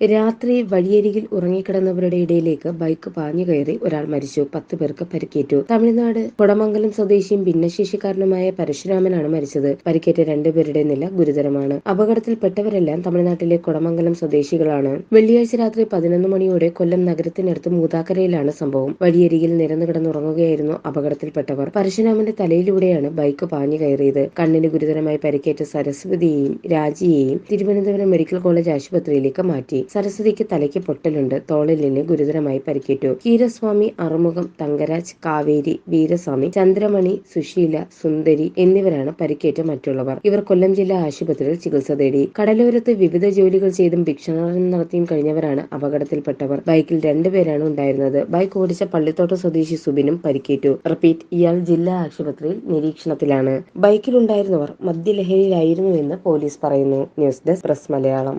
രാത്രി വഴിയരികിൽ ഉറങ്ങിക്കിടന്നവരുടെ ഇടയിലേക്ക് ബൈക്ക് പാഞ്ഞു കയറി ഒരാൾ മരിച്ചു. പത്ത് പേർക്ക് പരിക്കേറ്റു. തമിഴ്നാട് കൊടമംഗലം സ്വദേശിയും ഭിന്നശേഷിക്കാരനുമായ പരശുരാമനാണ് മരിച്ചത്. പരിക്കേറ്റ രണ്ടുപേരുടെ നില ഗുരുതരമാണ്. അപകടത്തിൽപ്പെട്ടവരെല്ലാം തമിഴ്നാട്ടിലെ കൊടമംഗലം സ്വദേശികളാണ്. വെള്ളിയാഴ്ച രാത്രി പതിനൊന്ന് മണിയോടെ കൊല്ലം നഗരത്തിനടുത്ത് മൂതാക്കരയിലാണ് സംഭവം. വഴിയരികിൽ നിരന്നു കിടന്നുറങ്ങുകയായിരുന്നു അപകടത്തിൽപ്പെട്ടവർ. പരശുരാമന്റെ തലയിലൂടെയാണ് ബൈക്ക് പാഞ്ഞു കയറിയത്. കണ്ണിന് ഗുരുതരമായി പരിക്കേറ്റ സരസ്വതിയെയും രാജിയെയും തിരുവനന്തപുരം മെഡിക്കൽ കോളേജ് ആശുപത്രിയിലേക്ക് മാറ്റി. സരസ്വതിക്ക് തലയ്ക്ക് പൊട്ടലുണ്ട്. തോളിലിന് ഗുരുതരമായി പരിക്കേറ്റു. കീരസ്വാമി അറുമുഖം തങ്കരാജ് കാവേരി വീരസ്വാമി ചന്ദ്രമണി സുശീല സുന്ദരി എന്നിവരാണ് പരിക്കേറ്റ മറ്റുള്ളവർ. ഇവർ കൊല്ലം ജില്ലാ ആശുപത്രിയിൽ ചികിത്സ തേടി. കടലോരത്ത് വിവിധ ജോലികൾ ചെയ്തും ഭിക്ഷണം നടത്തിയും കഴിഞ്ഞവരാണ് അപകടത്തിൽപ്പെട്ടവർ. ബൈക്കിൽ രണ്ടുപേരാണ് ഉണ്ടായിരുന്നത്. ബൈക്ക് ഓടിച്ച പള്ളിത്തോട്ട സ്വദേശി സുബിനും പരിക്കേറ്റു. റിപ്പീറ്റ് ഇയാൾ ജില്ലാ ആശുപത്രിയിൽ നിരീക്ഷണത്തിലാണ്. ബൈക്കിലുണ്ടായിരുന്നവർ മദ്യലഹരിയിലായിരുന്നുവെന്ന് പോലീസ് പറയുന്നു. News desk press Malayalam.